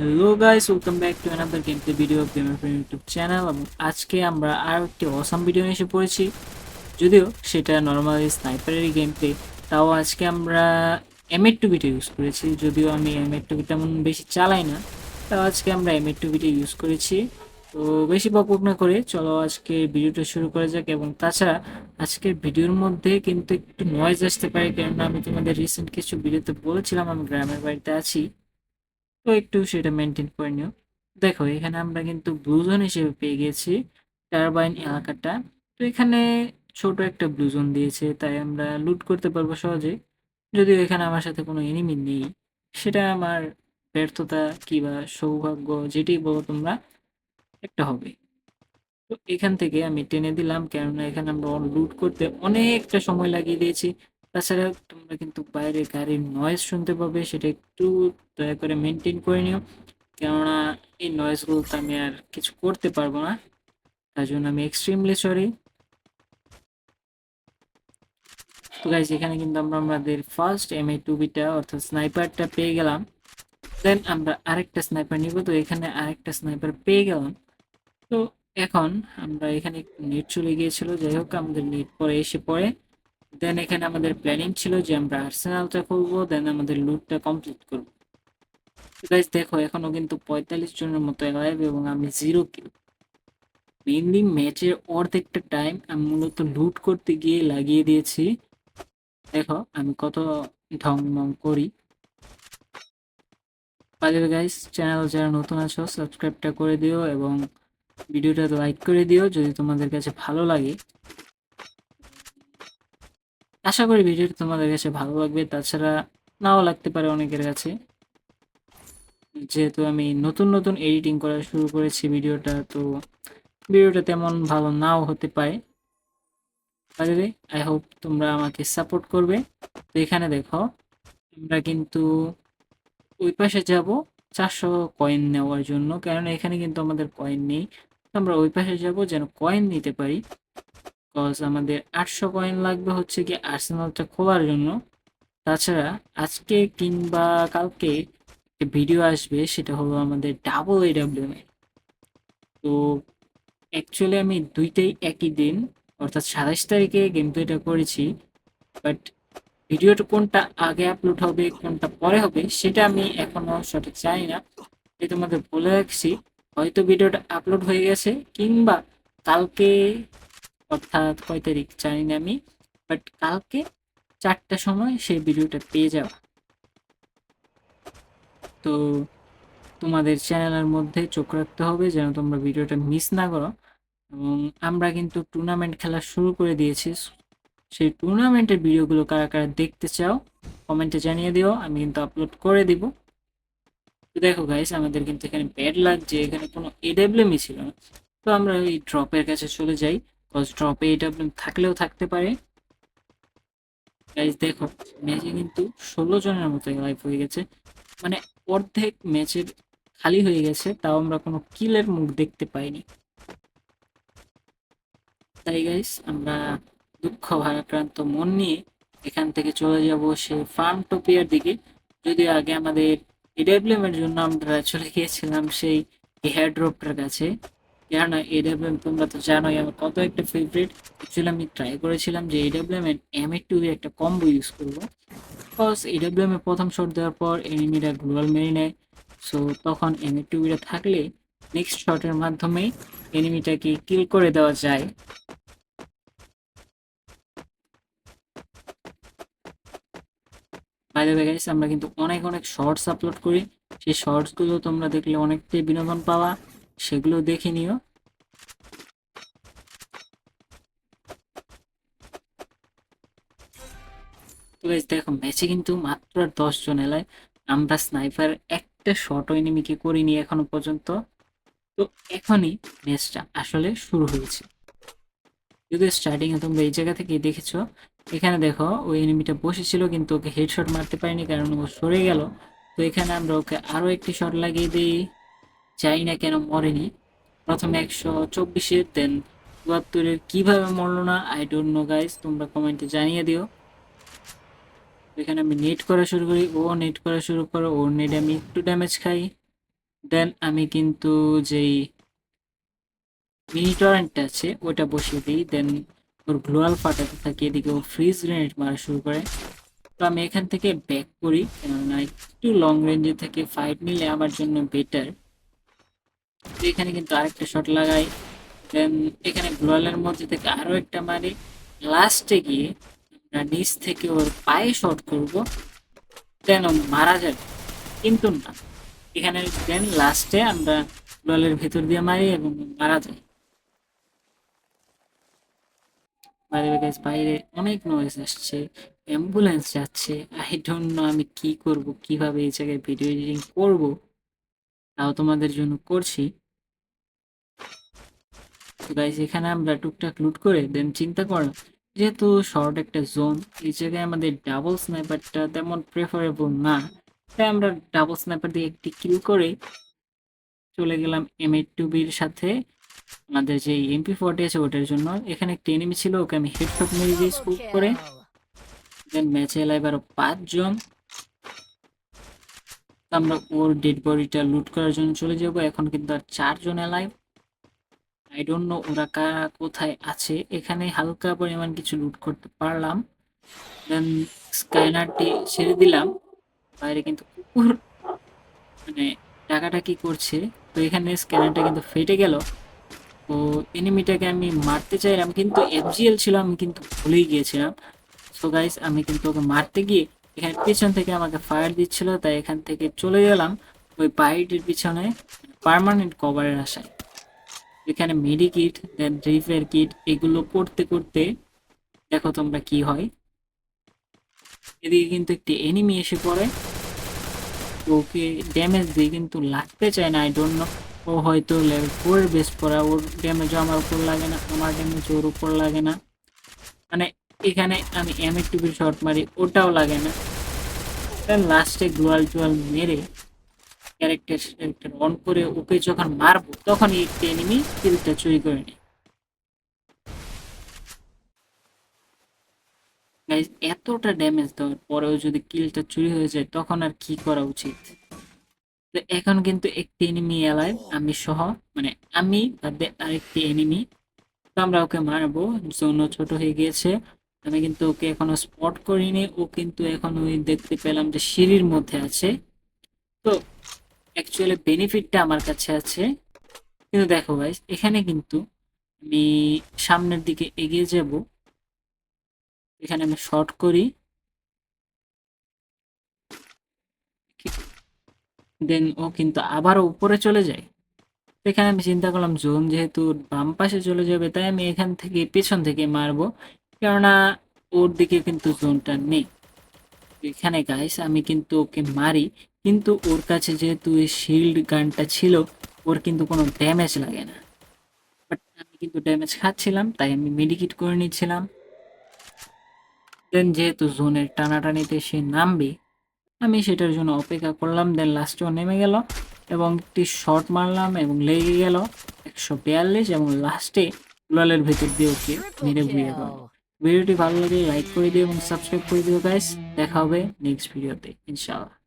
Hello guys welcome back to another game play video gamer friend YouTube channel এবং আজকে আমরা আর একটি awesome video এসে পড়েছি। যদিও সেটা নর্মালি স্নাইপারেরই গেম প্লে তাও আজকে আমরা এম এর টুবিটা ইউজ করেছি। যদিও আমি এম এর টুবি তেমন বেশি চালাই না, তাও আজকে আমরা এম এর টুবিটা ইউজ করেছি। তো বেশি বকবক না করে চলো আজকে ভিডিওটা শুরু করা যাক এবং তাছাড়া আজকের ভিডিওর মধ্যে কিন্তু একটু নয়েজ আসতে পারে কারণ আমি তোমাদের রিসেন্ট কিছু ভিডিওতে বলেছিলাম, আমি গ্রামের বাড়িতে আছি। তো একটু সেটা মেনটেন করে নিও। দেখো, এখানে আমরা কিন্তু ব্লুজোন হিসেবে পেয়ে গেছি টারবাইন এলাকাটা। তো এখানে ছোট একটা ব্লুজোন দিয়েছে, তাই আমরা লুট করতে পারব সহজে যদিও এখানে আমার সাথে কোনো এনিমি নেই, সেটা আমার ব্যর্থতা কিংবা সৌভাগ্য যেটি বলো তোমরা, একটা হবে। তো এখান থেকে আমি টেনে দিলাম, কেননা এখানে আমরা লুট করতে অনেকটা সময় লাগিয়ে দিয়েছি। তাছাড়া তোমরা কিন্তু বাইরে গাড়ির নয়েজ শুনতে পাবে, সেটা একটু দয়া করে মেনটেন করে নিও। কেননা এই নয়েজগুলোতে আমি আর কিছু করতে পারব না। তার জন্য আমি এক্সট্রিমলি সরি তো গাইজ এখানে কিন্তু আমরা আমাদের ফার্স্ট এম এ টুবিটা অর্থাৎ স্নাইপারটা পেয়ে গেলাম। দেন আমরা আরেকটা স্নাইপার নিব, তো এখানে আরেকটা স্নাইপার পেয়ে গেলাম। তো এখন আমরা এখানে নেট চলে গিয়েছিল, যাই হোক, আমাদের নেট পরে এসে পড়ে। দেন এখানে আমাদের প্ল্যানিং ছিল যে আমরা আর্সেনালটা করব দেন আমাদের লুটটা কমপ্লিট করব। গাইজ দেখো, এখনও কিন্তু পঁয়তাল্লিশ জনের মতো অ্যালাইভ এবং আমি জিরো কিল মেনলি ম্যাচের অর্ধেকটা টাইম আমি মূলত লুট করতে গিয়ে লাগিয়ে দিয়েছি। দেখো, আমি কত ঢং মং করি। বাজে গাইস চ্যানেল যারা নতুন আছো সাবস্ক্রাইবটা করে দিও এবং ভিডিওটা লাইক করে দিও যদি তোমাদের কাছে ভালো লাগে। আশা করি ভিডিওটা তোমাদের কাছে ভালো লাগবে। তাছাড়া নাও লাগতে পারে অনেকের কাছে। যেহেতু আমি নতুন নতুন এডিটিং করা শুরু করেছি ভিডিওটা, তো ভিডিওটা তেমন ভালো নাও হতে পারে বাজারে আই হোপ তোমরা আমাকে সাপোর্ট করবে। তো এখানে দেখো, আমরা কিন্তু ওই পাশে যাব চারশো কয়েন নেওয়ার জন্য। কারণ এখানে কিন্তু আমাদের কয়েন নেই। আমরা ওই পাশে যাব যেন কয়েন নিতে পারি। কজ আমাদের আটশো কয়েন লাগবে হচ্ছে কি আর্সেনালটা খোলার জন্য। তাছাড়া আজকে কিংবা কালকে ভিডিও আসবে, সেটা হলো আমাদের ডাবল এডাব্লিউএম এর। তো অ্যাকচুয়ালি আমি দুইটাই একই দিন, অর্থাৎ সাতাশ তারিখে গেম প্লেটা করেছি বাট ভিডিওটা কোনটা আগে আপলোড হবে, কোনটা পরে হবে, সেটা আমি এখনও সঠিক জানি না। তাই তোমাদের বলে রাখছি, হয়তো ভিডিওটা আপলোড হয়ে গেছে, কিংবা কালকে অর্থাৎ কয় তারিখ জানি না আমি বাট কালকে চারটার সময় সেই ভিডিওটা পেয়ে যাওয়া তো তোমাদের চ্যানেলের মধ্যে চোখ রাখতে হবে যেন তোমরা ভিডিওটা মিস না করো। এবং আমরা কিন্তু টুর্নামেন্ট খেলা শুরু করে দিয়েছি। সেই টুর্নামেন্টের ভিডিওগুলো কারা কারা দেখতে চাও কমেন্টে জানিয়ে দিও, আমি কিন্তু আপলোড করে দিব। দেখো গাইস আমাদের কিন্তু এখানে ব্যাড লাগছে, এখানে কোনো এডাব্লিউএমই ছিল না। তো আমরা এই ড্রপের কাছে চলে যাই। কজ ড্রপে এডাব্লিউএম থাকলেও থাকতে পারে। গাইস দেখো ম্যাচে কিন্তু ষোলো জনের মতো লাইভ হয়ে গেছে। মানে অর্ধেক ম্যাচের খালি হয়ে গেছে, তাও আমরা কোনো কিলের মুখ দেখতে পাইনি। তাই গাইস আমরা দুঃখ ভারাক্রান্ত মন নিয়ে এখান থেকে চলে যাব সেই ফার্ম টোপিয়ার দিকে। যদিও আগে আমাদের এডাব্লিউএম জন্য আমরা চলে গিয়েছিলাম সেই হেয়ারড্রপটার কাছে। কেননা এডাব্লিউএম তোমরা তো জানোই, আমার কত একটা ফেভারিট অ্যাকচুয়ালি আমি ট্রাই করেছিলাম যে এডাব্লিউএম এর এম এ টু একটা কম্বো ইউজ করব। বিকজ এডাব্লিউএম এ প্রথম শট দেওয়ার পর এনিমিরা গ্লোবাল মেরে নেয়। সো তখন এম এ টুবিটা থাকলে নেক্সট শটের মাধ্যমে এনিমিটাকে কিল করে দেওয়া যায়। আমরা কিন্তু অনেক অনেক শর্টস আপলোড করি। সেই শর্টসগুলো তোমরা দেখলে অনেকটাই বিনোদন পাওয়া সেগুলো দেখে নিও। দেখো ম্যাচে কিন্তু মাত্র দশ জন এলায়। আমরা স্নাইপার একটা শর্ট এনিমিকে করিনি এখনও পর্যন্ত। তো এখনই ম্যাচটা আসলে শুরু হয়েছে। যদি স্টার্টিং এ তোমরা এই জায়গা থেকে দেখেছ, এখানে দেখো, ওই এনিমিটা বসেছিল, কিন্তু ওকে হেডশট মারতে পারিনি, কারণ ও সরে গেল। তো এখানে আমরা ওকে আরও একটি শট লাগিয়ে দিই। চাই না কেন মরেনি। প্রথমে একশো চব্বিশের দেন চুয়াত্তরের কীভাবে মরলো না আই ডোন্ট নো গাইস তোমরা কমেন্টে জানিয়ে দিও। এখানে আমি নেট করা শুরু করি, ও নেট করা শুরু করো, ওর নেট আমি একটু ড্যামেজ খাই। দেন আমি কিন্তু যেই মিনি টরেন্টটা আছে ওটা বসিয়ে দিই। দেন ওর গ্লোয়াল ফাটাতে থাকি, এদিকে ও ফ্রিজ গ্রেনেড মারা শুরু করে। তো আমি এখান থেকে ব্যাক করি, কেননা একটু লং রেঞ্জে থেকে ফাইট নিলে আমার জন্য বেটার এখানে কিন্তু আরেকটা শট লাগাই। দেন এখানে গ্লোয়ালের মধ্যে থেকে আরও একটা মারি। লাস্টে গিয়ে আমরা নিচ থেকে ওর পায়ে শট করব। দেন মারা যাবে। কিন্তু না। এখানে দেন লাস্টে আমরা গ্লোয়ালের ভেতর দিয়ে মারি এবং মারা যায়। বাইরে বাইরে অনেক নয়েজ আসছে। অ্যাম্বুলেন্স যাচ্ছে। আই ডোন্ট নো আমি কি করব, কীভাবে এই জায়গায় ভিডিও এডিটিং করব। তাও তোমাদের জন্য করছি। তো গাইস এখানে আমরা টুকটাক লুট করে দেন চিন্তা করলাম যেহেতু শর্ট একটা জোন এই জায়গায় আমাদের ডাবল স্নাইপারটা তেমন প্রেফারেবল না। তাই আমরা ডাবল স্নাইপার দিয়ে একটি কিল করে চলে গেলাম এম এইট টু বির সাথে। আমাদের যে এমপি ফোর্টি আছে ওটার জন্য। এখানে একটি এনিমি ছিল ওকে আমি হেডশট মেরে দিয়ে স্কুপ করে। দেন ম্যাচে এলাইভ আরও পাঁচজন। আমরা ওর ডেড বডিটা লুট করার জন্য চলে যাব। এখন কিন্তু আর চারজন এলাইভ আই ডোন্ট নো ওরা কোথায় আছে। এখানে হালকা পরিমাণ কিছু লুট করতে পারলাম। দেন স্ক্যানারটি ছেড়ে দিলাম। বাইরে কিন্তু কুকুর মানে টাকাটা কি করছে। তো এখানে স্ক্যানারটা কিন্তু ফেটে গেল। তো এনিমিটাকে আমি মারতে চাইলাম, কিন্তু এফজিএল ছিল, আমি কিন্তু ভুলেই গিয়েছিলাম। সো গাইস আমি কিন্তু ওকে মারতে গিয়ে এখানে পিছন থেকে আমাকে ফায়ার দিচ্ছিল, তাই এখান থেকে চলে গেলাম। ওই বাড়িটির পিছনে পার্মানেন্ট কভারের আশায়। এখানে মেডি কিট দেন রিপেয়ার কিট এগুলো করতে করতে দেখো তোমরা কি হয়। এদিকে কিন্তু একটি এনিমি এসে পড়ে। ওকে ড্যামেজ দিয়ে কিন্তু লাগতে চায় না আই ডোন্ট নো ও হয়তো লেভেল ফোর বেস করা ওর ড্যামেজও আমার উপর লাগে না, আমার ড্যামেজ ওর উপর লাগে না। মানে এখানে আমি এম এ টিভির মারি ওটাও লাগে না। লাস্টে গ্লোয়াল টুয়াল মেরে ক্যারেক্টার ক্যারেক্টার অন করে ওকে যখন মারবো তখন এই এনিমি কিলটা চুরি করে Guys, এতটা ড্যামেজ দেওয়ার পরেও যদি কিলটা চুরি হয়ে যায় তখন আর কি করা উচিত? তো এখন কিন্তু একটি এনিমি এলাইভ আমি সহ মানে আমি আরেকটি এনিমি তো আমরা ওকে মারবো জন্য ছোট হয়ে গিয়েছে। আমি কিন্তু ওকে এখনও স্পট করিনি। ও কিন্তু এখন ওই দেখতে পেলাম যে সিঁড়ির মধ্যে আছে। তো অ্যাকচুয়ালি বেনিফিটটা আমার কাছে আছে। কিন্তু দেখো ভাই এখানে কিন্তু আমি সামনের দিকে এগিয়ে যাব। এখানে আমি শর্ট করি। দেন ও কিন্তু আবারও উপরে চলে যায়। এখানে আমি চিন্তা করলাম, জোন যেহেতু বাম পাশে চলে যাবে, তাই আমি এখান থেকে পেছন থেকে মারবো। কেননা ওর দিকে কিন্তু জোনটা নেই। এখানে গাইস আমি কিন্তু ওকে মারি, কিন্তু ওর কাছে যেহেতু এই শিল্ড গানটা ছিল, ওর কিন্তু কোনো ড্যামেজ লাগে না। বাট আমি কিন্তু ড্যামেজ খাচ্ছিলাম, তাই আমি মেডিকেট করে নিচ্ছিলাম। দেন যেহেতু জোনের টানাটানিতে সে নামবে, আমি সেটার জন্য অপেক্ষা করলাম দেন লাস্টেও নেমে গেল, এবং একটি শর্ট মারলাম এবং লেগে গেল একশো বিয়াল্লিশ এবং লাস্টে গ্লোয়ালের ভেতর দিয়ে ওকে মেরে বুঝে গেল ভিডিওটি ভালো লাগে লাইক করে দিও এবং সাবস্ক্রাইব করে দিও গাইস দেখা হবে নেক্সট ভিডিওতে ইনশাআল্লাহ।